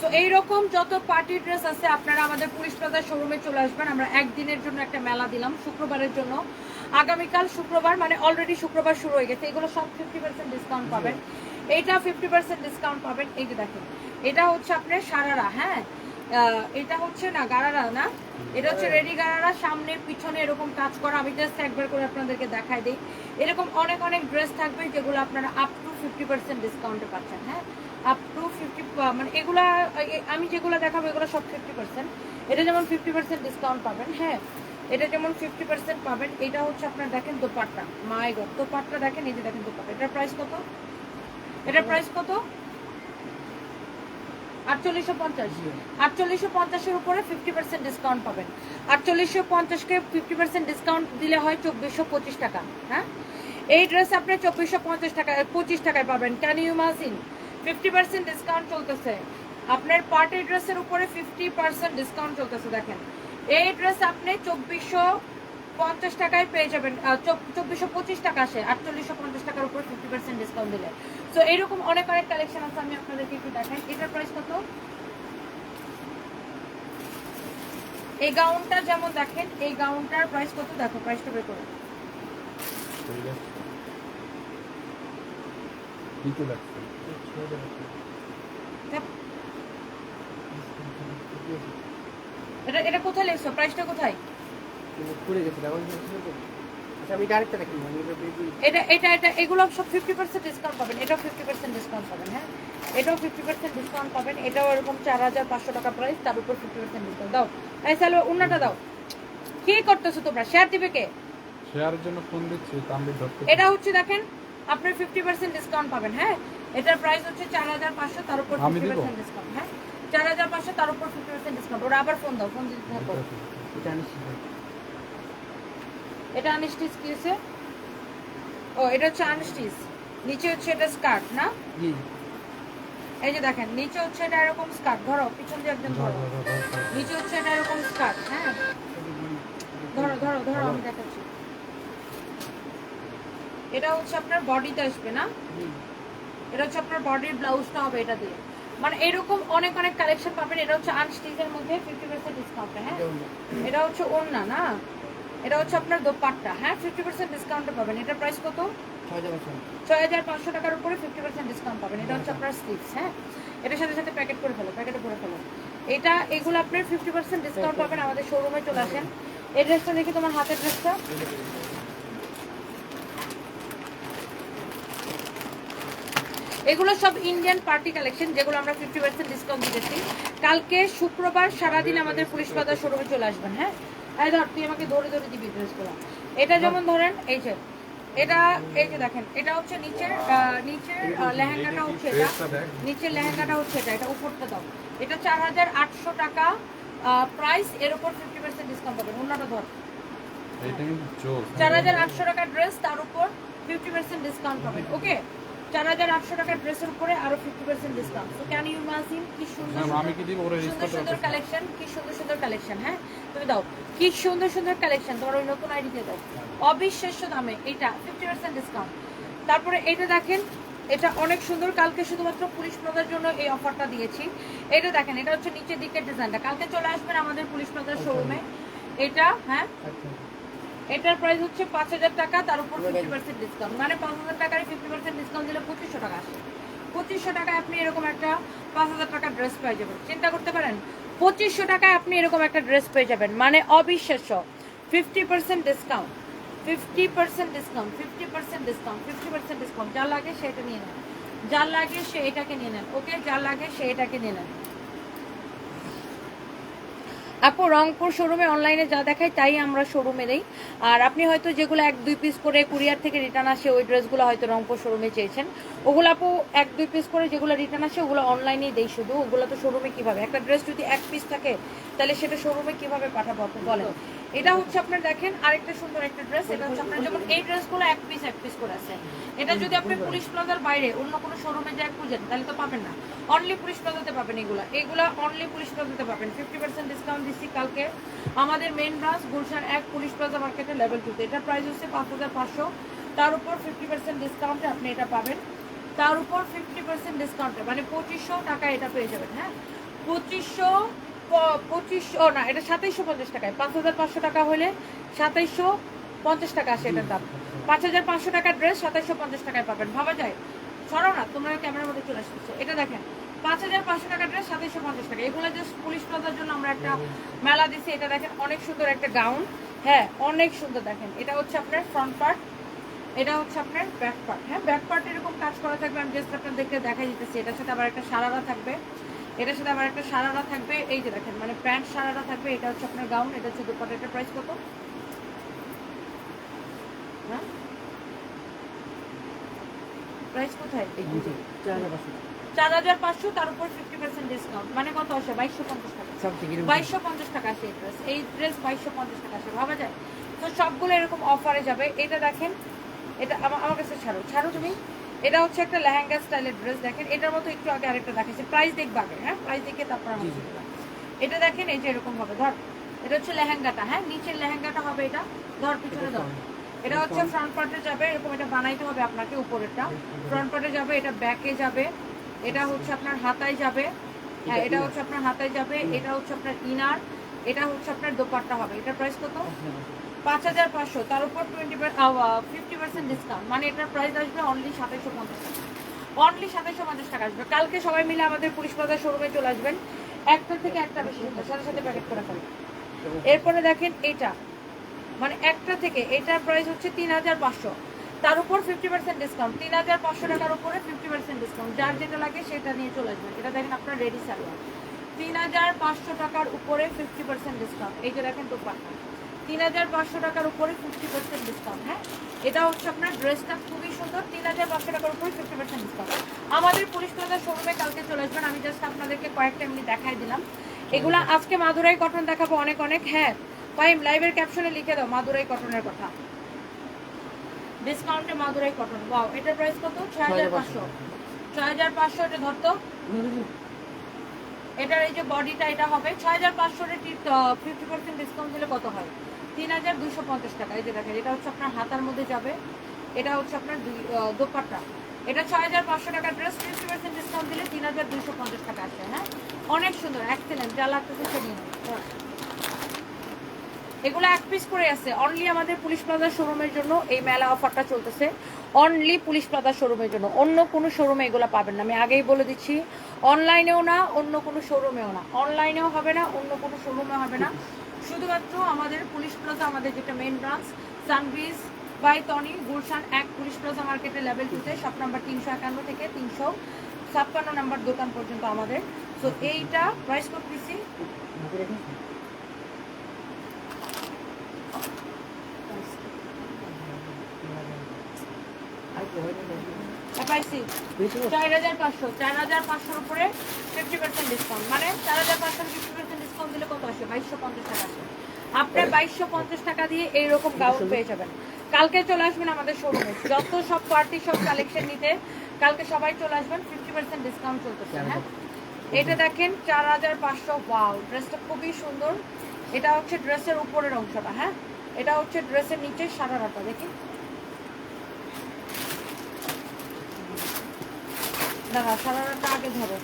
So এইরকম যত party dress আছে, আপনারা আমাদের পুলিশ প্লাজার শোরুমে চলে আসবেন। আমরা একদিনের জন্য একটা মেলা দিলাম, শুক্রবারের জন্য। আগামীকাল শুক্রবার মানে অলরেডি শুক্রবার শুরু হয়ে গেছে। এগুলো সব ফিফটি পার্সেন্ট ডিসকাউন্ট পাবেন। এইটা ফিফটি পার্সেন্ট ডিসকাউন্ট পাবেন। এই যে দেখেন, এটা হচ্ছে আপনার সারারা হ্যাঁ? এটা হচ্ছে না, গারারা না? এটা হচ্ছে রেডি গারারা। সামনে, পিছনে এরকম কাজ করা। আমি জাস্ট একবার করে আপনাদেরকে দেখাই দিই। এরকম অনেক অনেক ড্রেস থাকবে যেগুলো আপনারা আপ টু ফিফটি পার্সেন্ট ডিসকাউন্টে পাচ্ছেন হ্যাঁ? আপ টু ফিফটি মানে এগুলা আমি যেগুলো দেখাবো এগুলো সব ফিফটি পার্সেন্ট এটা যেমন ফিফটি পার্সেন্ট ডিসকাউন্ট পাবেন হ্যাঁ? এটা যেমন ফিফটি পার্সেন্ট পাবেন এটা হচ্ছে আপনার দেখেন দোপাট্টা। মাই গড দোপাট্টা দেখেন এই যে দেখেন দোপাট্টা। এটার প্রাইস কত? এটার প্রাইস কত? আটচল্লিশশো পঞ্চাশ। আটচল্লিশশো পঞ্চাশের উপরে ফিফটি পার্সেন্ট ডিসকাউন্ট পাবেন। আটচল্লিশশো পঞ্চাশকে ফিফটি পার্সেন্ট ডিসকাউন্ট দিলে হয় চব্বিশশো পঁচিশ টাকা হ্যাঁ? এই ড্রেস আপনি চব্বিশশো পঞ্চাশ টাকা পঁচিশ টাকায় পাবেন। ক্যান ইউ মাসিন ফিফটি পার্সেন্ট ডিসকাউন্ট চলতেছে। আপনার পার্টি ড্রেসের উপরে ফিফটি পার্সেন্ট ডিসকাউন্ট চলতেছে, দেখেন। এই ড্রেস আপনি চব্বিশশো পঞ্চাশ টাকায় পেয়ে যাবেন চব্বিশশো পঁচিশ টাকা আসে, আটচল্লিশশো পঞ্চাশ টাকার উপর ফিফটি পার্সেন্ট ডিসকাউন্ট দিলে। তো এরকম অনেক অনেক কালেকশন আছে, আমি আপনাদেরকে একটু দেখাই। এটার প্রাইস কত? এই গাউনটা যেমন দেখেন, এই গাউনটার প্রাইস কত? দেখো প্রাইসটা বের করো। দিতে লাগছে। দেখ। এটা এটা কোথায় লেখছো? প্রাইসটা কোথায়? পড়ে গেছে আচ্ছা আমি ডাইরেক্টটা দেখি এটা এটা এটা এটা এগুলো সব ফিফটি পার্সেন্ট ডিসকাউন্ট পাবেন। এটাও ফিফটি পার্সেন্ট ডিসকাউন্ট পাবেন হ্যাঁ? এটাও ফিফটি পার্সেন্ট ডিসকাউন্ট পাবেন। এটাও এরকম চার হাজার পাঁচশো টাকা প্রাইস তার উপর ফিফটি পার্সেন্ট ডিসকাউন্ট দাও। এই সালো উন্নাটা দাও। কি করতেছো তোমরা? শেয়ার দিবে কে? শেয়ারের জন্য ফোন দিচ্ছি এটা হচ্ছে দেখেন আপনার ফিফটি পার্সেন্ট ডিসকাউন্ট পাবেন হ্যাঁ? এটার প্রাইস হচ্ছে চার হাজার পাঁচশো তার উপর ফিফটি পার্সেন্ট ডিসকাউন্ট হ্যাঁ? চার হাজার পাঁচশো তার উপর ফিফটি পার্সেন্ট ডিসকাউন্ট ওরা আবার ফোন দাও ফোন দিতে থাকো। এটা আনিস এটা আনস্টিচ কি হচ্ছে ও এটা হচ্ছে আনস্টিচ নিচে হচ্ছে এটা স্কার্ট না? এই যে দেখেন নিচে হচ্ছে এটা এরকম স্কার্ট ধরো পিছন দিয়ে একদম ধরো। নিচে হচ্ছে এটা এরকম স্কার্ট হ্যাঁ? ধরো ধরো ধরো আমি দেখাচ্ছি। এটা হচ্ছে আপনার বডিতে আসবে না? জি। এটা হচ্ছে আপনার বডির ব্লাউজটা হবে এটা দিয়ে। মানে এরকম অনেক অনেক কালেকশন পাবেন। এটা হচ্ছে আনস্টিচের মধ্যে ফিফটি পার্সেন্ট ডিসকাউন্ট হ্যাঁ? এটা হচ্ছে ওড়না না? এটা হচ্ছে আপনার দোপাট্টা হ্যাঁ? ফিফটি পার্সেন্ট ডিসকাউন্টে পাবেন। এটার প্রাইস কত? ছয় হাজার পাঁচশো। ছয় হাজার পাঁচশো টাকার উপরে ফিফটি পার্সেন্ট ডিসকাউন্ট পাবেন। এটা হচ্ছে আপনার স্লিপস হ্যাঁ? এটার সাথে সাথে প্যাকেট করে ফেলো প্যাকেটে করে ফেলো। এটা এগুলো আপনার ফিফটি পার্সেন্ট ডিসকাউন্ট পাবেন। আমাদের শোরুমে চলে আসেন। এই ড্রেসটা দেখি তোমার হাতের ড্রেসটা এগুলো সব ইন্ডিয়ান পার্টি কালেকশন যেগুলো আমরা ফিফটি পার্সেন্ট ডিসকাউন্ট দিতেছি কালকে শুক্রবার সারাদিন আমাদের পুলিশ বাজার শোরুমে চলে আসবেন হ্যাঁ? এই ধর তুই আমাকে ধরে ধরে দিবি ড্রেসগুলো এটা যেমন ধরেন এই যে এটা এই যে দেখেন এটা হচ্ছে নিচের নিচের লেহেঙ্গাটা হচ্ছে এটা। নিচের লেহেঙ্গাটা হচ্ছে এটা এটা উপরটা দাও। এটা চার হাজার আটশো টাকা প্রাইস এর উপর ফিফটি পার্সেন্ট ডিসকাউন্ট পাবেন। অন্যটা ধর। জোর চার হাজার আটশো টাকার ড্রেস তার উপর ফিফটি পার্সেন্ট ডিসকাউন্ট পাবেন ওকে চার হাজার আটশো টাকার ড্রেসের উপরে আরও ফিফটি পার্সেন্ট ডিসকাউন্ট তো ক্যান ইউ ইমাজিন কি সুন্দর সুন্দর- সুন্দর কালেকশন কি সুন্দর সুন্দর কালেকশন হ্যাঁ? তুমি দাও। কি সুন্দর সুন্দর কালেকশন তোমার ওই নতুন আইডি দিয়ে দাও। অবিশ্বাস্য দামে এটা ফিফটি পার্সেন্ট ডিসকাউন্ট তারপরে এটা দেখেন এটা অনেক সুন্দর। কালকে শুধুমাত্র পুলিশ প্লাজার জন্য এই অফারটা দিয়েছি। এটা দেখেন এটা হচ্ছে নিচের দিকের ডিজাইনটা কালকে চলে আসবেন আমাদের পুলিশ প্লাজার শোরুমে এটা হ্যাঁ? আচ্ছা। এটার প্রাইস হচ্ছে পাঁচ হাজার টাকা, তার উপর ফিফটি পার্সেন্ট ডিসকাউন্ট মানে পাঁচ হাজার টাকার ফিফটি পার্সেন্ট ডিসকাউন্ট দিলে পঁচিশশো টাকা আসে। পঁচিশশো টাকায় আপনি এরকম একটা পাঁচ হাজার টাকার ড্রেস পেয়ে যাবেন। চিন্তা করতে পারেন, পঁচিশশো টাকায় আপনি এরকম একটা ড্রেস পেয়ে যাবেন। মানে অবিশ্বাস্য fifty percent discount fifty percent discount fifty percent discount fifty percent discount যা লাগে সেটা নিয়ে নেন। যা লাগে সে এটাকে নিয়ে নেন ওকে যা লাগে সে এটাকে নিয়ে নেন। আপু, রংপুর শোরুমে অনলাইনে যা দেখায় তাই আমরা শোরুমে দেই আর আপনি হয়তো যেগুলো এক, দুই পিস করে কুরিয়ার থেকে রিটার্ন আসে, ওই ড্রেসগুলো হয়তো রংপুর শোরুমে চেয়েছেন। ওগুলো আপু, এক, দুই পিস করে যেগুলো রিটার্ন আসে, ওগুলো অনলাইনেই দেই শুধু। ওগুলো তো শোরুমে কীভাবে? একটা ড্রেস যদি এক পিস থাকে, তাহলে সেটা শোরুমে কীভাবে পাঠাবো আপু, বলেন। এটা হচ্ছে আপনার দেখেন আরেকটা সুন্দর একটা ড্রেস এটা হচ্ছে আপনার যেমন এই ড্রেসগুলো এক পিস এক পিস করে আছে। এটা যদি আপনি পুলিশ প্লাজার বাইরে অন্য কোনো শোরুমে যায় খুঁজেন তাহলে তো পাবেন না। অনলি পুলিশ প্লাজাতে পাবেন এগুলা। এগুলা অনলি পুলিশ প্লাজাতে পাবেন। ফিফটি পার্সেন্ট ডিসকাউন্ট দিচ্ছি কালকে। আমাদের মেন ব্রাঞ্চ গুলশান এক পুলিশ প্লাজা মার্কেটে লেভেল টুতে এটা প্রাইস হচ্ছে পাঁচ হাজার পাঁচশো। তার উপর ফিফটি পার্সেন্ট ডিসকাউন্টে আপনি এটা পাবেন। তার উপর ফিফটি পার্সেন্ট ডিসকাউন্টে মানে পঁচিশশো টাকা এটা পেয়ে যাবেন হ্যাঁ? পঁচিশশো পঁচিশশো না, এটা সাতাইশশো পঞ্চাশ টাকায়। পাঁচ হাজার পাঁচশো টাকা হলে সাতাইশশো পঞ্চাশ টাকা আসে এটার দাম। পাঁচ হাজার পাঁচশো টাকার ড্রেস সাতাইশশো পঞ্চাশ টাকায় পাবেন। ভাবা যায়? সরো না, তোমরা ক্যামেরার মধ্যে চলে আসতেছো। এটা দেখেন, পাঁচ হাজার পাঁচশো টাকার ড্রেস সাতাইশশো পঞ্চাশ টাকা। এগুলো জাস্ট পুলিশ প্লাজার জন্য আমরা একটা মেলা দিছি। এটা দেখেন, অনেক সুন্দর একটা গাউন। হ্যাঁ অনেক সুন্দর দেখেন। এটা হচ্ছে আপনার ফ্রন্ট পার্ট এটা হচ্ছে আপনার ব্যাক পার্ট হ্যাঁ ব্যাক পার্ট এরকম কাজ করা থাকবে। আমি জাস্ট আপনাদেরকে দেখাই দিতেছি। এটার সাথে আবার একটা সারারা থাকবে। এটার সাথে আবার একটা সারারা থাকবে এই যে দেখেন মানে প্যান্ট সারারা থাকবে এটা হচ্ছে আপনার গাউন এটা হচ্ছে দুপাটা প্রাইস কত? হ্যাঁ? প্রাইস কোথায়? চার হাজার পাঁচশো তার উপর ফিফটি পার্সেন্ট ডিসকাউন্ট মানে কত আসে? বাইশশো পঞ্চাশ টাকা। সব বাইশশো পঞ্চাশ টাকা আসে এই ড্রেস এই ড্রেস বাইশশো পঞ্চাশ টাকা আসে ভাবা যায়? তো সবগুলো এরকম অফারে যাবে। এটা দেখেন এটা আমা- আমার কাছে ছাড়ো। ছাড়ো তুমি? এটা হচ্ছে একটা লেহেঙ্গা স্টাইলের ড্রেস দেখেন এটার মতো একটু আগে আরেকটা দেখাচ্ছি প্রাইস দেখবে আগে হ্যাঁ? প্রাইস দেখে তারপর। এটা দেখেন এই যে এরকম হবে ধর এটা হচ্ছে লেহেঙ্গাটা হ্যাঁ? নিচের লেহেঙ্গাটা হবে এটা ধর পিছনে ধর। এটা হচ্ছে ফ্রন্ট পার্টে যাবে এরকম এটা বানাইতে হবে আপনাকে উপরেরটা। ফ্রন্ট পার্টে যাবে এটা ব্যাকে যাবে এটা হচ্ছে আপনার হাতায় যাবে। হ্যাঁ এটা হচ্ছে আপনার হাতায় যাবে এটা হচ্ছে আপনার ইনার এটা হচ্ছে আপনার দোপাট্টা হবে। এটার প্রাইস কত? পাঁচ হাজার পাঁচশো, তার উপর টোয়েন্টি ফিফটি পার্সেন্ট ডিসকাউন্ট মানে এটার প্রাইস আসবে অনলি সাতাইশশো পঞ্চাশ টাকা। অনলি সাতাইশশো পঞ্চাশ টাকা আসবে। কালকে সবাই মিলে আমাদের পুলিশ বাজার শোরুমে চলে আসবেন। একটা থেকে একটা বেশি সাথে সাথে প্যাকেট করে ফেলবেন। এরপরে দেখেন এটা। মানে একটা থেকে, এটার প্রাইস হচ্ছে তিন হাজার পাঁচশো। তার উপর ফিফটি পার্সেন্ট ডিসকাউন্ট তিন হাজার পাঁচশো টাকার উপরে ফিফটি পার্সেন্ট ডিসকাউন্ট যার যেটা লাগে সেটা নিয়ে চলে আসবেন। এটা দেখেন আপনার রেডি সালোয়ার তিন হাজার পাঁচশো টাকার উপরে ফিফটি পার্সেন্ট ডিসকাউন্ট এই যে দেখেন দোপাট্টা। তিন হাজার পাঁচশো টাকার উপরে ফিফটি পার্সেন্ট ডিসকাউন্ট হ্যাঁ? এটা হচ্ছে আপনার ড্রেসটা খুবই সুন্দর, তিন হাজার পাঁচশো টাকার উপরে ফিফটি পার্সেন্ট ডিসকাউন্ট আমাদের প্লাজার শোরুমে কালকে চলে আসবেন, আমি জাস্ট আপনাদেরকে কয়েকটা এমনি দেখাই দিলাম। এগুলা আজকে মাদুরাই কটন দেখাবো অনেক অনেক হ্যাঁ? ফাইম লাইভের ক্যাপশনে লিখে দাও, মাদুরাই কটনের কথা। ডিসকাউন্টে মাদুরাই কটন ওয়াও এটার প্রাইস কত? ছয় হাজার পাঁচশো। ছয় হাজার পাঁচশো এটা ধরতো? এটার এই যে বডিটা এটা হবে। ছয় হাজার পাঁচশো ফিফটি পার্সেন্ট ডিসকাউন্ট দিলে কত হয়? তিন হাজার দুশো পঞ্চাশ টাকা। এই যে দেখেন, এটা হচ্ছে আপনার হাতার মধ্যে যাবে। এটা হচ্ছে আপনার দুই দোপাট্টা। এটা ছয় হাজার পাঁচশো টাকা ড্রেস ফিফটি পার্সেন্ট ডিসকাউন্ট দিলে তিন হাজার দুশো পঞ্চাশ টাকা আসে হ্যাঁ? অনেক সুন্দর এক্সেলেন্ট যা লাগতেছে সে নিয়ে হ্যাঁ। এগুলো এক পিস করে আছে। অনলি আমাদের পুলিশ প্লাজার শোরুমের জন্য এই মেলা অফারটা চলতেছে। অনলি পুলিশ প্লাজার শোরুমের জন্য। অন্য কোনো শোরুমে এগুলো পাবেন না। আমি আগেই বলে দিচ্ছি অনলাইনেও না, অন্য কোনো শোরুমেও না। অনলাইনেও হবে না, অন্য কোনো শোরুমে হবে না। শুধুমাত্র আমাদের পুলিশ প্লাজা আমাদের যেটা main branch Sunbis by Tony Gulshan এক পুলিশ প্লাজা মার্কেটের লেভেল টুতে শপ নাম্বার তিনশো একান্ন থেকে তিনশো ছাপ্পান্ন নাম্বার দোকান পর্যন্ত আমাদের। সো এইটা প্রাইস করতেছি। পাইছি চার হাজার পাঁচশো চার হাজার পাঁচশোর উপরে ফিফটি পার্সেন্ট ডিসকাউন্ট মানে চার হাজার পাঁচশো ফিফটি পার্সেন্ট দিলে কত আসে বাইশশো পঞ্চাশ টাকা আসে আপনার বাইশশো পঞ্চাশ টাকা দিয়ে এইরকম গাউন পেয়ে যাবেন। কালকে চলে আসবেন আমাদের শোরুমে যত সব পার্টি সব কালেকশন নিতে কালকে সবাই চলে আসবেন ফিফটি পার্সেন্ট ডিসকাউন্ট চলতেছে হ্যাঁ? এটা দেখেন চার হাজার পাঁচশো ওয়াও ড্রেসটা খুবই সুন্দর। এটা হচ্ছে ড্রেসের উপরের অংশটা হ্যাঁ? এটা হচ্ছে ড্রেসের নিচের সারাটা দেখি। দাঁড়া সারারাটা আগে ধরো।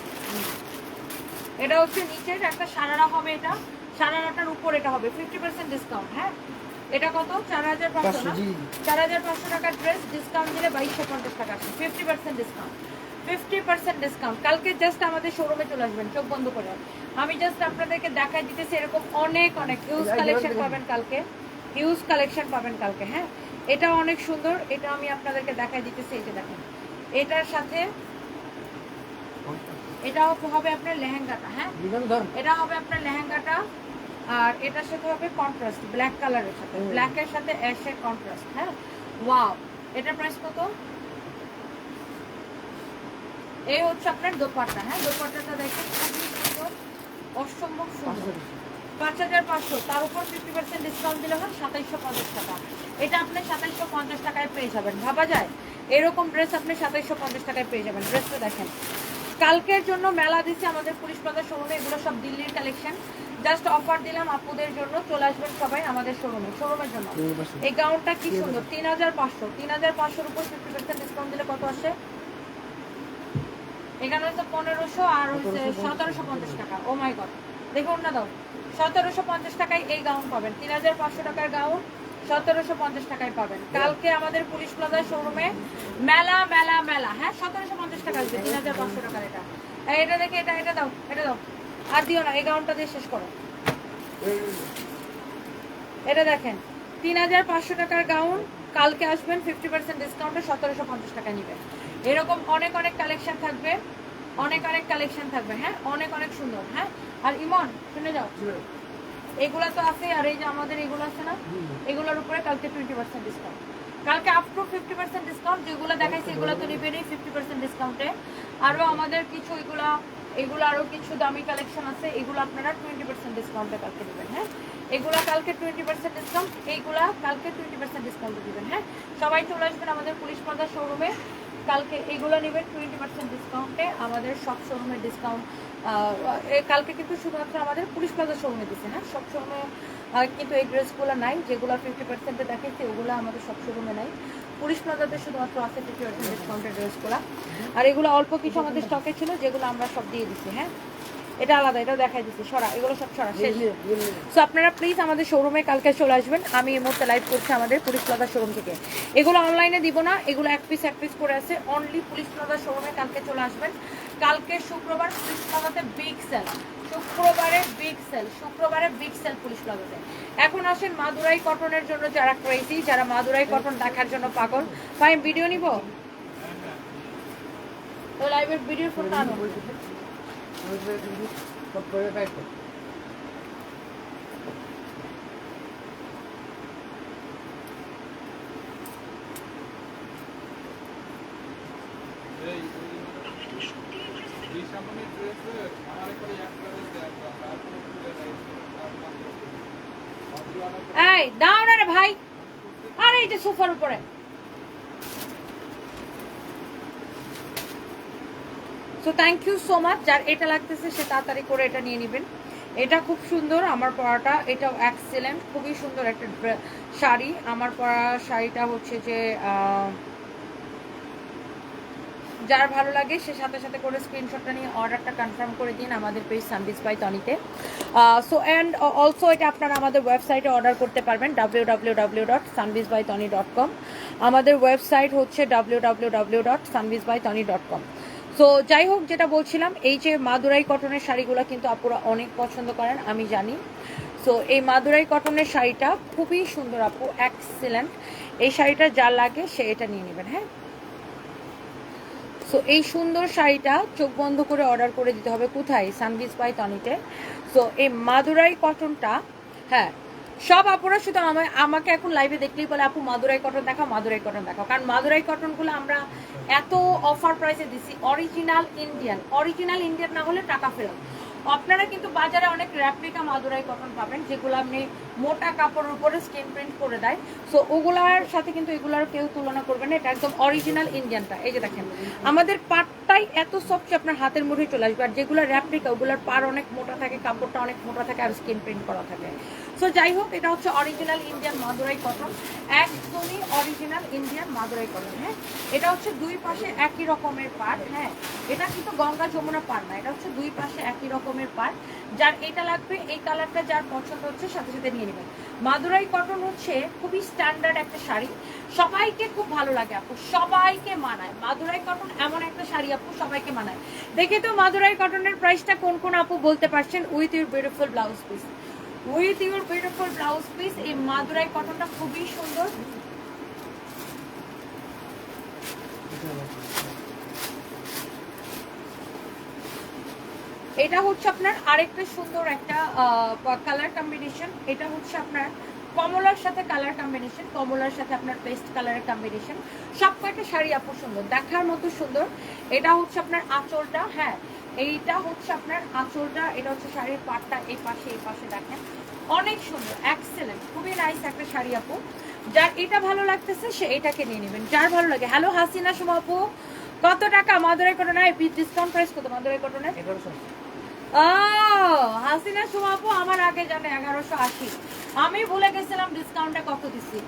এটা হচ্ছে নিচের একটা সারারা হবে এটা। সারারাটার উপর এটা হবে ফিফটি পার্সেন্ট ডিসকাউন্ট হ্যাঁ? এটা কত? চার হাজার পাঁচশো না? জি। চার হাজার পাঁচশো টাকার ড্রেস ডিসকাউন্ট দিলে বাইশশো পঞ্চাশ টাকা আসে fifty percent discount fifty percent discount কালকে জাস্ট আমাদের শোরুমে চলে আসবেন চোখ বন্ধ করে। আমি জাস্ট আপনাদেরকে দেখাই দিতেছি এরকম অনেক অনেক হিউজ কালেকশন পাবেন কালকে। হিউজ কালেকশন পাবেন কালকে হ্যাঁ? এটা অনেক সুন্দর এটা আমি আপনাদেরকে দেখাই দিতেছি এই যে দেখেন। এটার সাথে এটা হবে আপনার লেহেঙ্গাটা হ্যাঁ? এটা হবে আপনার লেহেঙ্গাটা আর এটার সাথে হবে কন্ট্রাস্ট ব্ল্যাক কালারের সাথে। ব্ল্যাকের সাথে অ্যাশের কন্ট্রাস্ট হ্যাঁ? ওয়াও এটার প্রাইস কত? এই হচ্ছে আপনার দোপাট্টা হ্যাঁ? দোপাট্টাটা দেখেন খুবই সুন্দর অসম্ভব সুন্দর। পাঁচ হাজার। পাঁচশো তার উপর ফিফটি পার্সেন্ট ডিসকাউন্ট দিলে হয় সাতাইশশো পঞ্চাশ টাকা। এটা আপনি সাতাইশশো পঞ্চাশ টাকায় পেয়ে যাবেন ভাবা যায়? এরকম ড্রেস আপনি সাতাইশশো পঞ্চাশ টাকায় পেয়ে যাবেন। ড্রেসটা দেখেন কালকের জন্য মেলা দিচ্ছে আমাদের পুলিশ প্লাজার শোরুমে এগুলো সব দিল্লির কালেকশন জাস্ট অফার দিলাম আপুদের জন্য চলে আসবেন সবাই আমাদের শোরুমে শোরুমের জন্য। এই গাউনটা কি সুন্দর তিন হাজার পাঁচশো তিন হাজার পাঁচশোর উপর ফিফটি পার্সেন্ট ডিসকাউন্ট দিলে কত আসে? এখানে হচ্ছে পনেরোশো আর হচ্ছে সতেরোশো পঞ্চাশ। টাকা। ও মাই গড দেখুন না দাও সতেরোশো পঞ্চাশ টাকায় এই গাউন পাবেন। তিন হাজার পাঁচশো টাকার গাউন সতেরোশো পঞ্চাশ টাকায় পাবেন। কালকে আমাদের পুলিশ প্লাজা শোরুমে মেলা মেলা মেলা। হ্যাঁ সতেরোশো পঞ্চাশ টাকা আসবে তিন হাজার পাঁচশো টাকার এটা এই, এটা দেখে এটা এটা দাও এটা দাও। আর দিও না এই গাউনটা দিয়ে শেষ করো। এটা দেখেন তিন হাজার পাঁচশো টাকার গাউন কালকে আসবেন ফিফটি পার্সেন্ট ডিসকাউন্টে সতেরোশো পঞ্চাশ টাকা নেবেন এরকম অনেক অনেক কালেকশন থাকবে অনেক অনেক কালেকশন থাকবে হ্যাঁ? অনেক অনেক সুন্দর হ্যাঁ? আর ইমন শুনে যাও। এগুলা তো আছে আর এই যে আমাদের এগুলো আছে না এগুলোর উপরে কালকে টোয়েন্টি পার্সেন্ট ডিসকাউন্ট কালকে up to fifty percent discount যেগুলো দেখাইছে এগুলো তো নেবেনই ফিফটি পার্সেন্ট ডিসকাউন্টে আরও আমাদের কিছু এগুলো এগুলো আরও কিছু দামি কালেকশন আছে এগুলো আপনারা টোয়েন্টি পার্সেন্ট ডিসকাউন্টে কালকে দেবেন হ্যাঁ? এগুলা কালকে টোয়েন্টি পার্সেন্ট ডিসকাউন্ট এইগুলা কালকে টোয়েন্টি পার্সেন্ট ডিসকাউন্টে দেবেন হ্যাঁ? সবাই চলে আসবেন আমাদের পুলিশ প্লাজা শোরুমে কালকে এগুলো নেবেন টোয়েন্টি পার্সেন্ট ডিসকাউন্টে আমাদের সব শোরুমের ডিসকাউন্ট কালকে কিন্তু শুধুমাত্র আমাদের পুলিশ প্লাজা শোরুমে দিচ্ছে হ্যাঁ সব শোরুমে কিন্তু এই ড্রেসগুলো নাই যেগুলো ফিফটি পার্সেন্টে দেখাচ্ছি ওগুলো আমাদের সব শোরুমে নাই। পুলিশ প্লাজাতে শুধুমাত্র আছে ফিফটি পার্সেন্ট ডিসকাউন্টের ড্রেসগুলো। আর এগুলো অল্প কিছু আমাদের স্টকে ছিল যেগুলো আমরা সব দিয়ে দিচ্ছি হ্যাঁ? এটা আলাদা এটাও দেখাই দিচ্ছি সরা এগুলো সব সরা শেষ। সো আপনারা প্লিজ আমাদের শোরুমে কালকে চলে আসবেন আমি এই মুহূর্তে লাইভ করছি আমাদের পুলিশ প্লাজা শোরুম থেকে। এগুলো অনলাইনে দিব না এগুলো এক পিস এক পিস করে আছে। অনলি পুলিশ প্লাজা শোরুমে কালকে চলে আসবেন। কালকে শুক্রবার পুলিশ প্লাজাতে বিগ সেল শুক্রবারে বিগ সেল শুক্রবারে বিগ সেল পুলিশ প্লাজাতে এখন আসেন মাদুরাই কটনের জন্য যারা ক্রেজি যারা মাদুরাই কটন দেখার জন্য পাগল। ভাই ভিডিও নিব? তো লাইভের ভিডিও ফোনটা আনো সব করে তাই তো এই দিশামণি ড্রেসে আমার করে এক কালার দেয়া তারপরে খুলে দেয় এই দাও না রে ভাই। আরে এই যে সোফার উপরে। So thank you so much যার এটা লাগতেছে সে তাড়াতাড়ি করে এটা নিয়ে নেবেন। এটা খুব সুন্দর আমার পরাটা। এটাও এক্সেলেন্ট খুবই সুন্দর একটা শাড়ি। আমার পরা শাড়িটা হচ্ছে যে আহ, যার ভালো লাগে, সে সাথে সাথে করে স্ক্রিনশটটা নিয়ে অর্ডারটা কনফার্ম করে দিন আমাদের পেজ সানবিস বাই তনিতে সো অ্যান্ড অলসো এটা আপনারা আমাদের ওয়েবসাইটে অর্ডার করতে পারবেন W W W dot Sunbis by Tony dot com আমাদের ওয়েবসাইট হচ্ছে W W W dot Sunbis by Tony dot com so যাই হোক, যেটা বলছিলাম, এই যে মাদুরাই কটনের শাড়িগুলো কিন্তু আপুরা অনেক পছন্দ করেন, আমি জানি। সো এই মাদুরাই কটনের শাড়িটা খুবই সুন্দর আপু এক্সেলেন্ট এই শাড়িটা যা লাগে সে এটা নিয়ে নেবেন হ্যাঁ? সো এই সুন্দর শাড়িটা চোখ বন্ধ করে অর্ডার করে দিতে হবে। কোথায়? সানভিস বাই তনিতে সো এই মাদুরাই কটনটা হ্যাঁ সব আপুরা শুধু আমায়, আমাকে এখন লাইভে দেখলেই বলে, আপু, মাদুরাই কটন দেখাও, মাদুরাই কটন দেখাও। কারণ মাদুরাই কটনগুলো আমরা এত অফার প্রাইসে দিছি। অরিজিনাল ইন্ডিয়ান অরিজিনাল ইন্ডিয়ান না হলে টাকা ফেরত। আপনারা কিন্তু বাজারে অনেক র্যাপ্লিকা মাদুরাই কটন পাবেন, যেগুলো আপনি মোটা কাপড়ের উপরে স্কিন প্রিন্ট করে দেয়। সো ওগুলার সাথে কিন্তু এগুলার কেউ তুলনা করবে না, এটা একদম অরিজিনাল ইন্ডিয়ানটা এই যে দেখেন, আমাদের পাটটাই এত সফট আপনার হাতের মুঠে চলে আসবে। আর যেগুলো র্যাপ্লিকা ওগুলোর পার অনেক মোটা থাকে, কাপড়টা অনেক মোটা থাকে, আর স্কিন প্রিন্ট করা থাকে। সো যাই হোক, এটা হচ্ছে অরিজিনাল ইন্ডিয়ান মাদুরাই কটন একদমই অরিজিনাল ইন্ডিয়ান মাদুরাই কটন হ্যাঁ? এটা হচ্ছে দুই পাশে একই রকমের পাট হ্যাঁ? এটা কিন্তু গঙ্গা যমুনা পার না, এটা হচ্ছে দুই পাশে একই রকমের পাট যার এটা লাগবে, এই কালারটা যার পছন্দ হচ্ছে, সাথে সাথে নিয়ে নেবেন। মাদুরাই কটন হচ্ছে খুবই স্ট্যান্ডার্ড একটা শাড়ি। সবাইকে খুব ভালো লাগে আপু, সবাইকে মানায়। মাদুরাই কটন এমন একটা শাড়ি আপু, সবাইকে মানায়। দেখে তো মাদুরাই কটনের প্রাইসটা কোন কোন আপু বলতে পারছেন? With your beautiful blouse piece with your beautiful blouse piece এই মাদুরাই কটনটা খুবই সুন্দর। এটা হচ্ছে আপনার আরেকটা সুন্দর একটা কালার কম্বিনেশন এটা হচ্ছে আপনার কমলার সাথে কালার কম্বিনেশন কমলার সাথে আপনার পেস্ট কালারের কম্বিনেশন সব কয়টা শাড়ি আপু সুন্দর, দেখার মতো সুন্দর। এটা হচ্ছে আপনার আঁচলটা হ্যাঁ। এইটা হচ্ছে আপনার আঁচলটা এটা হচ্ছে শাড়ির পাটটা এই পাশে এই পাশে দেখেন। অনেক সুন্দর এক্সেলেন্ট খুবই নাইস একটা শাড়ি আপু। যার এটা ভালো লাগতেছে সে এটাকে নিয়ে নেবেন। যার ভালো লাগে। হ্যালো হাসিনা সুমা আপু। কত টাকা? মাদুরাই কটনে ডিসকাউন্ট প্রাইস কত? মাদুরাই এগারোশো। ও হাসিনা সুমা আপু আমার আগে জানে এগারোশো আশি। আমি ভুলে গেছিলাম ডিসকাউন্টটা কত দিছি।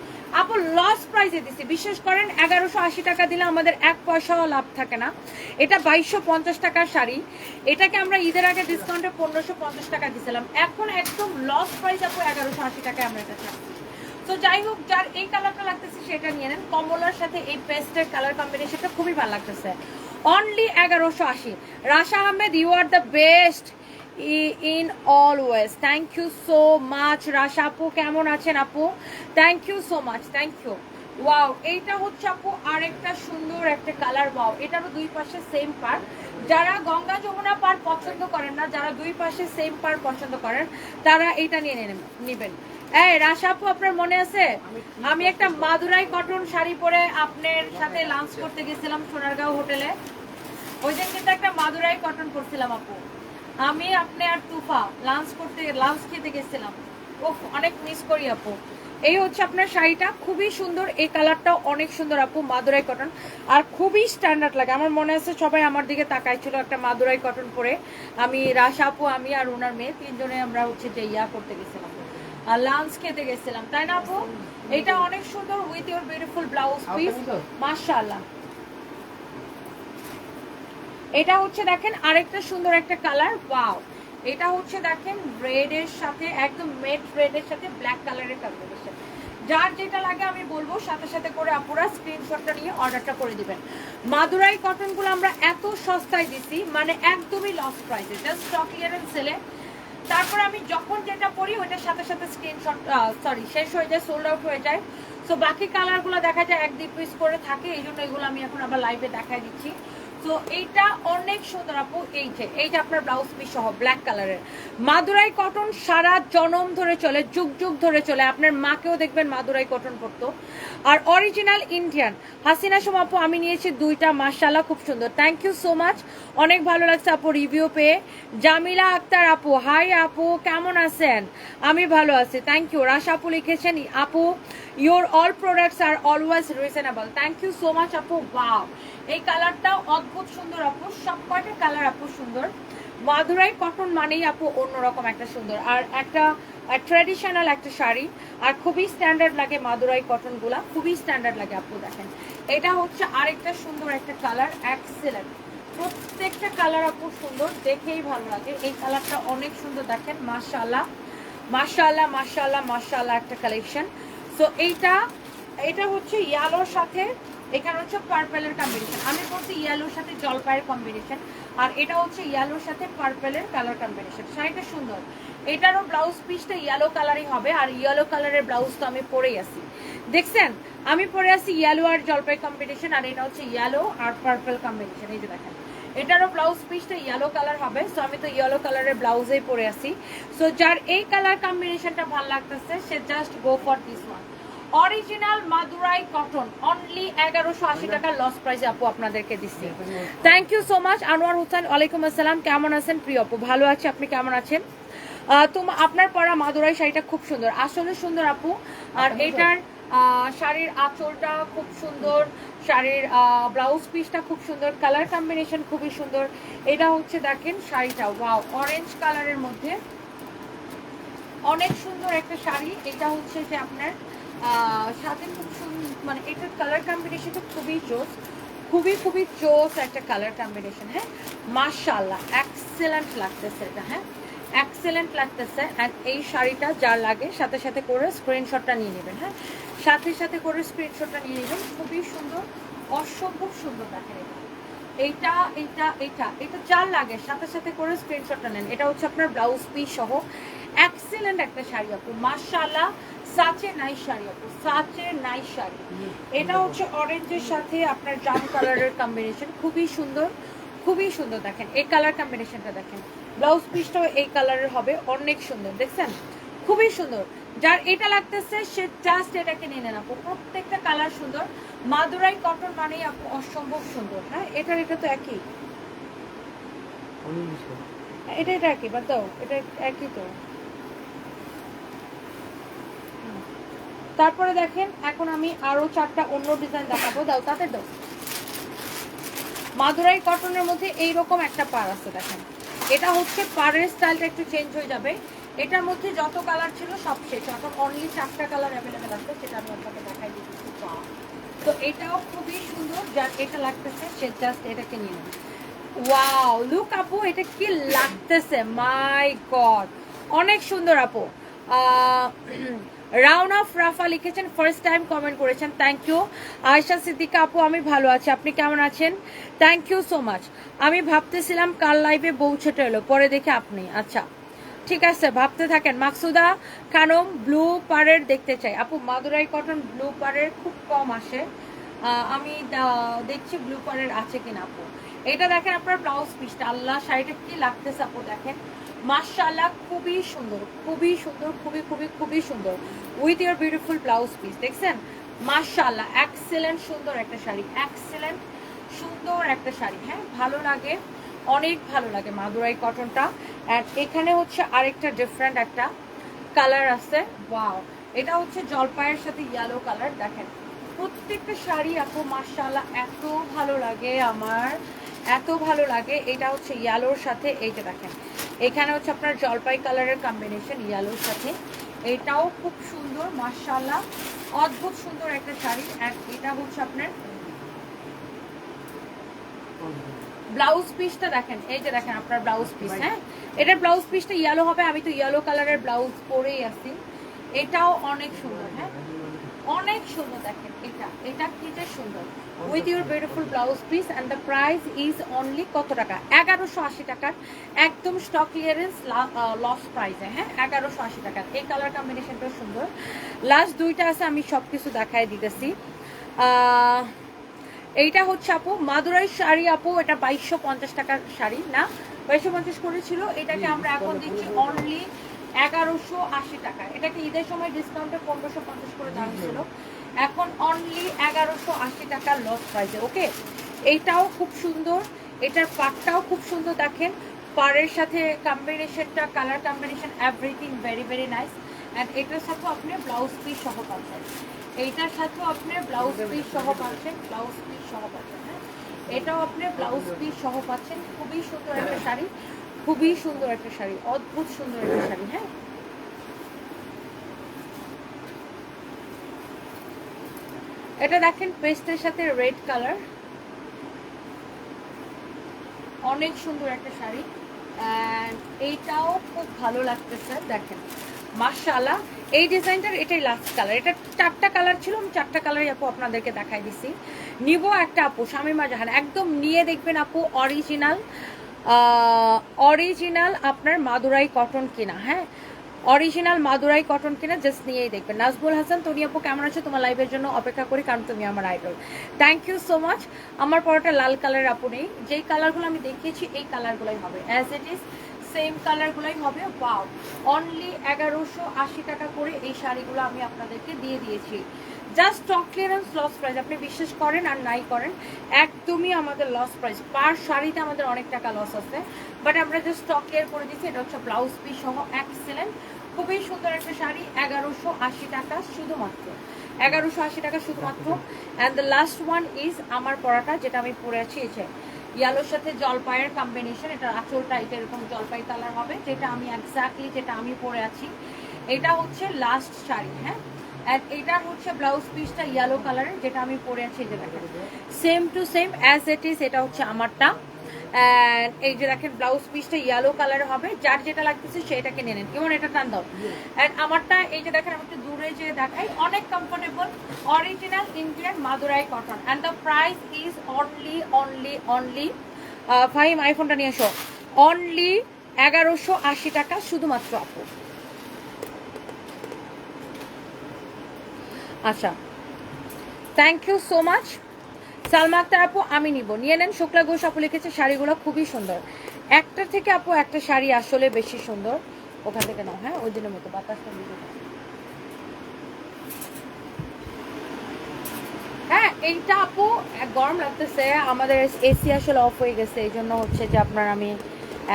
আপু লস প্রাইসে দিছি। বিশেষ করেন, এগারোশো আশি টাকা দিলে আমাদের এক পয়সাও লাভ থাকে না। এটা বাইশশো পঞ্চাশ টাকার শাড়ি। এটাকে আমরা ঈদের আগে ডিসকাউন্টে পনেরোশো পঞ্চাশ টাকা দিছিলাম। এখন একদম লস প্রাইস আপু, এগারোশো আশি টাকায় আমরা এটা ছাড়ছি তো যাই হোক, যার এই কালারটা লাগতেছে সেটা নিয়ে নেন। কমলার সাথে এই পেস্টের কালার কম্বিনেশনটা খুবই ভালো লাগতেছে। অনলি এগারোশো আশি। Rasha Ahmed you are the best in always thank you so much Rasha আপু। কেমন আছেন আপু? Thank you so much thank you wow এইটা হচ্ছে আপু আরেকটা সুন্দর একটা কালার ওয়াও এটারও দুই পাশে সেম পার যারা গঙ্গা যমুনা পার পছন্দ করেন না, যারা দুই পাশে সেম পার পছন্দ করেন, তারা এটা নিয়ে নেবেন। এই রাশা আপু, আপনার মনে আছে? আমি একটা মাদুরাই কটন শাড়ি পরে আপনার সাথে লাঞ্চ করতে গেছিলাম সোনারগাঁও হোটেলে। ওই দিন কিন্তু একটা মাদুরাই কটন করছিলাম আপু। আমি আপনি আর তুফা লাঞ্চ করতে লাঞ্চ খেতে গেছিলাম। ও অনেক মিস করি আপু। এই হচ্ছে আপনার শাড়িটা খুবই সুন্দর। এই কালারটাও অনেক সুন্দর আপু মাদুরাই কটন আর খুবই স্ট্যান্ডার্ড লাগে। আমার মনে আছে সবাই আমার দিকে তাকাইছিল একটা মাদুরাই কটন পরে। আমি রাশা আপু আমি আর ওনার মেয়ে তিনজনে আমরা হচ্ছে যে ইয়া করতে গেছিলাম। আর লাঞ্চ খেতে গেছিলাম। তাই না আপু? এটা অনেক সুন্দর with your beautiful blouse piece মাশাআল্লাহ। এটা হচ্ছে দেখেন আরেকটা সুন্দর একটা কালার, ওয়াও। এটা হচ্ছে দেখেন রেড এর সাথে, একদম মেট রেড এর সাথে ব্ল্যাক কালারের কম্বিনেশন যার যেটা লাগে আমি বলব, সাথে সাথে করে আপুরা স্ক্রিনশটটা নিয়ে অর্ডারটা করে দিবেন। মাদুরাই কটনগুলো আমরা এত সস্তায় দিছি মানে একদমই লস প্রাইসে জাস্ট স্টক ক্লিয়ারেন্স সেলে তারপর আমি যখন যেটা পরি, ওইটার সাথে সাথে স্ক্রিনশট সরি শেষ হয়ে যায় সোল্ড আউট হয়ে যায়। সো বাকি কালারগুলো দেখা যায় এক দুই পিস করে থাকে এই জন্য এগুলো আমি এখন আবার লাইভে দেখাই দিচ্ছি। তো এইটা অনেক সুন্দর আপু, এই যে এই যে আপনার ব্লাউজ পিস সহ ব্ল্যাক কালারের মাদুরাই কটন সারা জনম ধরে চলে, যুগ যুগ ধরে চলে। আপনার মাকেও দেখবেন মাদুরাই কটন পরতো। আর অরিজিনাল ইন্ডিয়ান হাসিনা সোম আপু, আমি নিয়েছি দুইটা মাশাল্লাহ খুব সুন্দর। থ্যাংক ইউ সো মাচ অনেক ভালো লাগছে আপু রিভিউ পেয়ে। জামিলা আক্তার আপু হাই আপু, কেমন আছেন? আমি ভালো আছি থ্যাংক ইউ রাশ আপু লিখেছেন, আপু your all products are always reasonable thank you so much আপু ওয়াও এই কালারটাও অদ্ভুত সুন্দর আপু সব কয়টা কালার আপু সুন্দর? মাদুরাই কটন মানেই আপু অন্যরকম একটা সুন্দর। আর একটা ট্র্যাডিশনাল একটা শাড়ি। আর খুবই স্ট্যান্ডার্ড লাগে মাদুরাই কটনগুলা খুবই স্ট্যান্ডার্ড লাগে আপু দেখেন। এটা হচ্ছে আরেকটা সুন্দর একটা কালার এক্সেলেন্ট প্রত্যেকটা কালার আপু সুন্দর। দেখেই ভালো লাগে। এই কালারটা অনেক সুন্দর, দেখেন। মাশাআল্লাহ। মাশাআল্লাহ মাশাআল্লাহ মাশাআল্লাহ একটা কালেকশন সো এইটা এটা হচ্ছে ইয়ালোর সাথে, এখানে হচ্ছে পার্পেলের কম্বিনেশন আমি বলছি ইয়েলোর সাথে জলপাইয়ের কম্বিনেশন আর এটা হচ্ছে ইয়েলোর সাথে পার্পেলের কালার কম্বিনেশন শাড়িটা সুন্দর। এটারও ব্লাউজ পিসটা ইয়েলো কালারই হবে, আর ইয়েলো কালারের ব্লাউজ তো আমি পরেই আছি। দেখছেন? আমি পরে আছি ইয়েলো আর জলপাই কম্বিনেশন আর এটা হচ্ছে ইয়েলো আর পার্পেল কম্বিনেশন এই যে দেখেন। এটারও ব্লাউজ পিসটা ইয়েলো কালার হবে সো আমি তো ইয়েলো কালারের ব্লাউজেই পরে আছি। সো যার এই কালার কম্বিনেশনটা ভালো লাগতেছে, say just go for this one original Madurai cotton only এগারোশো আশি টাকা লস প্রাইসে আপু আপনাদেরকে দিচ্ছি। Thank you so much Anwar Hossain ওয়ালাইকুম আসসালাম কেমন আছেন? প্রিয় আপু ভালো আছে আপনি কেমন আছেন? তো আপনার পরা মাদুরাই শাড়িটা খুব সুন্দর আসলে সুন্দর আপু। আর এটার শাড়ির আঁচলটা খুব সুন্দর শাড়ির ব্লাউজ পিসটা খুব সুন্দর কালার কম্বিনেশন খুবই সুন্দর। এটা হচ্ছে দেখেন শাড়িটা ওয়াও অরেঞ্জ কালারের মধ্যে। অনেক সুন্দর একটা শাড়ি এটা হচ্ছে যে আপনার সাথে খুব মানে এটার কালার কম্বিনেশনটা খুবই জোস। খুবই খুবই জোস একটা কালার কম্বিনেশন হ্যাঁ? মার্শাল্লাহ এক্সেলেন্ট লাগতেছে এটা হ্যাঁ? এক্সেলেন্ট লাগতেছে। অ্যান্ড এই শাড়িটা যা লাগে, সাথে সাথে করে স্ক্রিনশটটা নিয়ে নেবেন হ্যাঁ? সাথে সাথে করে স্ক্রিনশটটা নিয়ে নেবেন। খুবই সুন্দর, অসম্ভব সুন্দর দেখেন এটা এইটা এইটা এইটা এটা যার লাগে, সাথে সাথে করে স্ক্রিনশটটা নেন। এটা হচ্ছে আপনার ব্লাউজ পিস সহ। এক্সেলেন্ট একটা শাড়ি আপু। মার্শাল্লাহ সাচে নাই শাড়ি আপু, সাচে নাই শাড়ি। এটা হচ্ছে অরেঞ্জের সাথে আপনার জাম কালারের কম্বিনেশন খুবই সুন্দর খুবই সুন্দর দেখেন। এই কালার কম্বিনেশনটা দেখেন। ব্লাউজ পিসটাও এই কালারের হবে, অনেক সুন্দর, দেখছেন? খুবই সুন্দর। যার এটা লাগতেছে সে জাস্ট এটাকে নিয়ে নেন আপু। প্রত্যেকটা কালার সুন্দর। মাদুরাই কটন মানেই আপু অসম্ভব সুন্দর হ্যাঁ? এটার এটা তো একই। এটা এটা একই বাদ দাও। এটা একই তো। তারপরে দেখেন এখন আমি আরও চারটা অন্য ডিজাইন দেখাবো। দাও তাতে দাও। মাদুরাই কটনের মধ্যে এইরকম একটা পার আছে দেখেন। এটা হচ্ছে পাড়ের স্টাইলটা একটু চেঞ্জ হয়ে যাবে। এটার মধ্যে যত কালার ছিল সব শেষ। এখন অনলি চারটা কালার অ্যাভেলেবেল আছে, সেটা আমি আপনাকে দেখাই দিচ্ছি তো এটাও খুবই সুন্দর, যার এটা লাগতেছে, সে জাস্ট এটাকে নিয়ে ওয়াও লুক আপু, এটা কি লাগতেছে? মাই গড অনেক সুন্দর আপু। রাউন অফ রাফা লিখেছেন ফার্স্ট টাইম কমেন্ট করেছেন থ্যাংক ইউ আয়শা সিদ্দিকা আপু, আমি ভালো আছি, আপনি কেমন আছেন? থ্যাংক ইউ সো মাচ আমি ভাবতেছিলাম কাল লাইভে বউ ছেটে এলো, পরে দেখে আপনি। আচ্ছা। ঠিক আছে, ভাবতে থাকেন। মাকসুদা খানম ব্লু পারের দেখতে চাই। আপু, মাদুরাই কটন ব্লু পারের খুব কম আসে। আমি দেখছি ব্লু পারের আছে কিনা, আপু। এটা দেখেন আপনার ব্লাউজ পিসটা। আল্লাহ, শাড়িটা কি লাগতেছে, আপু, দেখেন। মাশাআল্লাহ, খুবই সুন্দর খুবই সুন্দর, খুবই খুবই খুবই সুন্দর। With your beautiful blouse piece দেখছেন? মাশাআল্লাহ এক্সেলেন্ট সুন্দর একটা শাড়ি এক্সেলেন্ট সুন্দর একটা শাড়ি হ্যাঁ? ভালো লাগে। অনেক ভালো লাগে মাদুরাই কটনটা। অ্যান্ড এখানে হচ্ছে আরেকটা ডিফারেন্ট একটা কালার আছে। ওয়াও এটা হচ্ছে জলপাইয়ের সাথে ইয়েলো কালার দেখেন, প্রত্যেকটা শাড়ি আপু, মাশাআল্লাহ, এত ভালো লাগে আমার। এত ভালো লাগে। এটা হচ্ছে ইয়েলোর সাথে, এইটা দেখেন। এখানে হচ্ছে আপনার জলপাই কালারের কম্বিনেশন ইয়েলোর সাথে। এটাও খুব সুন্দর, মাশাআল্লাহ। অদ্ভুত সুন্দর একটা শাড়ি। আর এটা হচ্ছে আপনার ব্লাউজ পিসটা দেখেন, এই যে দেখেন আপনার ব্লাউজ পিস হ্যাঁ? এটার ব্লাউজ পিসটা ইয়েলো হবে, আমি তো ইয়েলো কালারের ব্লাউজ পরেই আছি। এটাও অনেক সুন্দর হ্যাঁ? অনেক সুন্দর, দেখেন এটা এটা কি যে সুন্দর। With your beautiful blouse piece and the price is only কত টাকা? এগারোশো আশি টাকার একদম স্টক ক্লিয়ারেন্স লস প্রাইসে হ্যাঁ? এগারোশো আশি টাকার এই কালার কম্বিনেশনটা সুন্দর। লাস্ট দুইটা আছে, আমি সব কিছু দেখাই দিতেছি এইটা হচ্ছে আপু, মাদুরাই শাড়ি আপু, এটা বাইশশো পঞ্চাশ টাকার শাড়ি, না? বাইশশো পঞ্চাশ করেছিল এটাকে আমরা এখন দিচ্ছি অনলি এগারোশো আশি টাকা। এটাকে ঈদের সময় ডিসকাউন্টে পনেরোশো পঞ্চাশ করে দাম ছিল। এখন অনলি এগারোশো আশি টাকার লস প্রাইসে ওকে এইটাও খুব সুন্দর, এটার পাটটাও খুব সুন্দর, দেখেন। পাড়ের সাথে কম্বিনেশনটা colour combination everything very very nice and এটার সাথেও আপনি ব্লাউজ পিস সহ পাচ্ছেন এইটার সাথেও আপনি ব্লাউজ পিস সহ পাচ্ছেন ব্লাউজ পিস সহ পাচ্ছেন হ্যাঁ? এটাও আপনি ব্লাউজ পিস সহ পাচ্ছেন। খুবই সুন্দর একটা শাড়ি, খুবই সুন্দর একটা শাড়ি, অদ্ভুত সুন্দর একটা শাড়ি হ্যাঁ? এটা দেখেন পেস্টের সাথে রেড কালার। অনেক সুন্দর একটা শাড়ি। এইটাও খুব ভালো লাগতেছে, দেখেন। মার্শাল্লাহ এই ডিজাইনটার এটাই লাস্ট কালার এটা চারটা কালার ছিল, আমি চারটা কালারই আপু আপনাদেরকে দেখাই দিছি। নিব একটা আপু, শামিমা জাহান। একদম নিয়ে দেখবেন আপু অরিজিনাল অরিজিনাল আপনার মাদুরাই কটন কিনা হ্যাঁ? অরিজিনাল মাদুরাই কটন কিনা জাস্ট নিয়েই দেখবেন। নাজবুল হাসান তুমি আপু কেমন আছো? তোমার লাইভের জন্য অপেক্ষা করি, কারণ তুমি আমার idol thank you so much আমার পরোটা লাল কালার আপু নেই। যেই কালারগুলো আমি দেখিয়েছি, এই কালারগুলোই হবে। অ্যাজ ইট ইজ সেম কালারগুলোই হবে। ওয়াও অনলি এগারোশো আশি টাকা করে এই শাড়িগুলো আমি আপনাদেরকে দিয়ে দিয়েছি। Just stock clearance loss price আপনি বিশ্বাস করেন আর নাই করেন, একদমই আমাদের লস প্রাইস পার শাড়িতে আমাদের অনেক টাকা লস আছে। বাট আমরা জাস্ট স্টক ক্লিয়ার করে দিচ্ছি এটা হচ্ছে ব্লাউজ পিস সহ এক্সেলেন্ট খুবই সুন্দর একটা শাড়ি, এগারোশো আশি টাকা শুধুমাত্র। এগারোশো আশি টাকা শুধুমাত্র। And the last one is আমার পরাটা, যেটা আমি পরে আছি, এই ইয়ালোর সাথে জলপাইয়ের কম্বিনেশন এটা আচল টাইপের এরকম জলপাই কালার হবে, যেটা আমি এক্স্যাক্টলি যেটা আমি পরে আছি। এটা হচ্ছে লাস্ট শাড়ি হ্যাঁ? এটার হচ্ছে ব্লাউজ পিসটা ইয়েলো কালারের যেটা আমি পরে আছি যে same to same as it is এটা হচ্ছে আমারটা। এই যে দেখেন ব্লাউজ পিসটা ইয়েলো কালার হবে। যার যেটা লাগতেছে সেটাকে নিয়ে নেন। কেমন এটা টান দাও। অ্যান্ড আমারটা এই যে দেখেন আমি একটু দূরে যে দেখাই অনেক comfortable original Indian Madurai cotton and the price is only only only five আইফোনটা নিয়ে এসো। অনলি এগারোশো আশি টাকা শুধুমাত্র আপু। আচ্ছা। Thank you so much Salma Akter আপু, আমি নিব। নিয়ে নেন শুক্লা ঘোষ আপু লিখেছে, শাড়িগুলো খুবই সুন্দর। একটা থেকে আপু একটা শাড়ি আসলে বেশি সুন্দর। ওখান থেকে নাও হ্যাঁ ওই দিনের মতো দাও। হ্যাঁ এইটা আপু গরম লাগতেছে, আমাদের এসি আসলে অফ হয়ে গেছে, এই জন্য হচ্ছে যে আপনার আমি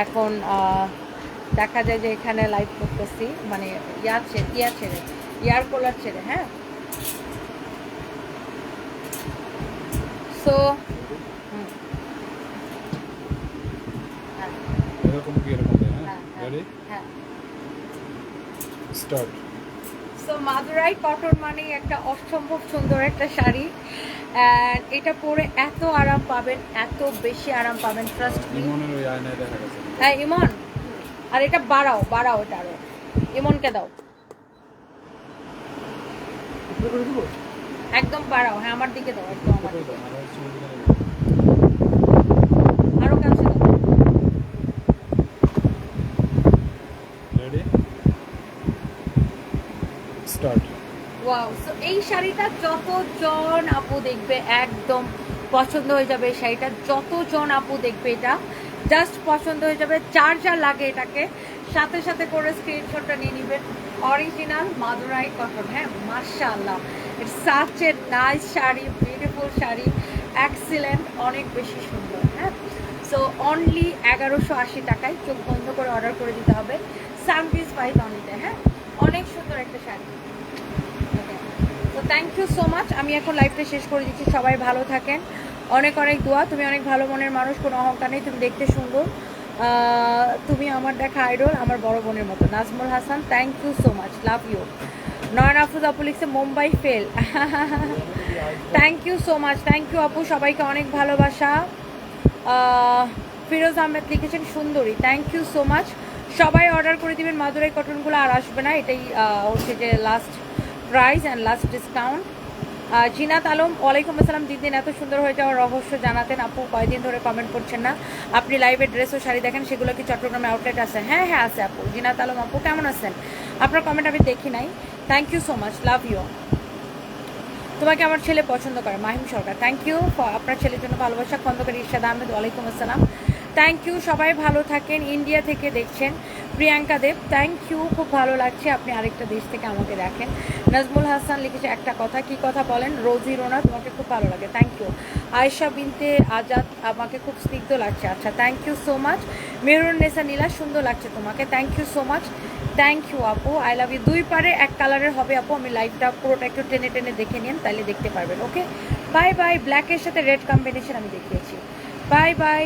এখন দেখা যায় যে এখানে লাইভ করতেছি মানে ইয়া ছেড়ে ইয়া ছেড়ে, ইয়ার কোলার ছেড়ে হ্যাঁ? সো এরকম কি এরকম হ্যাঁ? রেডি হ্যাঁ স্টার্ট সো মাদুরাই কটন মানে একটা অসম্ভব সুন্দর একটা শাড়ি। এটা পরে এত আরাম পাবেন এত বেশি আরাম পাবেন ট্রাস্ট হ্যাঁ ইমন। আর এটা বাড়াও বাড়াও এটা আরও। ইমনকে দাও। একদম বাড়াও হ্যাঁ আমার দিকে দাও একদম আমার দিকে। আর হচ্ছে ওইদিকে নেই। আরও কাছে দাও। রেডি স্টার্ট ওয়াও সো এই শাড়িটা যতজন আপু দেখবে একদম পছন্দ হয়ে যাবে এই শাড়িটা যতজন আপু দেখবে এটা জাস্ট পছন্দ হয়ে যাবে চার যা লাগে এটাকে সাথে সাথে করে স্ক্রিনশটটা নিয়ে নেবেন অরিজিনাল মাদুরাই কটন হ্যাঁ মার্শাল্লাহ it's sari beautiful sari excellent অনেক বেশি সুন্দর হ্যাঁ? সো অনলি এগারোশো আশি টাকায় চোখ বন্ধ করে অর্ডার করে দিতে হবে। সানপিস প্রাইস অনলিতে হ্যাঁ? অনেক সুন্দর একটা শাড়ি। তো থ্যাংক ইউ সো মাচ আমি এখন লাইফটা শেষ করে দিচ্ছি। সবাই ভালো থাকেন। অনেক অনেক দোয়া। তুমি অনেক ভালো মনের মানুষ, কোনো অহংকার নেই। তুমি দেখতে সুন্দর। তুমি আমার দেখা আইডল আমার বড় বোনের মতো। Nazmul Hasan thank you so much love you Nayan Afroz আপু লিখছে, Mumbai fail thank you so much thank you আপু, সবাইকে অনেক ভালোবাসা। ফিরোজ আহমেদ লিখেছেন, সুন্দরী. থ্যাংক ইউ সো মাচ সবাই অর্ডার করে দিবেন, মাদুরাই কটনগুলো আর আসবে না। এটাই হচ্ছে যে last price and last discount Zinat Alam, ওয়ালাইকুম আসসালাম। দিন এত সুন্দর হয়ে যাওয়ার রহস্য জানাতেন। আপু, কয়দিন ধরে কমেন্ট করছেন না। আপনি লাইভে ড্রেস ও শাড়ি দেখেন, সেগুলো কি চট্টগ্রামে আউটলেট আছে? হ্যাঁ হ্যাঁ আছে আপু। জিনাত আলম আপু, কেমন আছেন? আপনার কমেন্ট আমি দেখি নাই। Thank you so much love you তোমাকে আমার ছেলে পছন্দ করে, মাহিম সরকার। থ্যাংক ইউ আপনার ছেলের জন্য ভালোবাসা, খন্দকার ইরশাদ আহমেদ, ওয়ালাইকুম আসসালাম। থ্যাংক ইউ সবাই ভালো থাকেন। ইন্ডিয়া থেকে দেখছেন প্রিয়াঙ্কা দেব। থ্যাংক ইউ খুব ভালো লাগছে। আপনি আরেকটা দেশ থেকে আমাকে দেখেন। নাজমুল হাসান লিখেছে একটা কথা। কি কথা বলেন? রোজি রোনা, তোমাকে খুব ভালো লাগে। থ্যাংক ইউ আয়েশা বিনতে আজাদ, আমাকে খুব স্নিগ্ধ লাগছে। আচ্ছা thank you so much Mehrun Nesa Nila, সুন্দর লাগছে তোমাকে। Thank you so much thank you আপু। আই লাভ ইউ দুই পারে এক কালারের হবে, আপু। আমি লাইভটা পুরোটা একটু টেনে টেনে দেখে নিন, তাহলে দেখতে পারবেন ওকে বাই বাই ব্ল্যাকের সাথে রেড কম্বিনেশন আমি দেখিয়েছি। Bye bye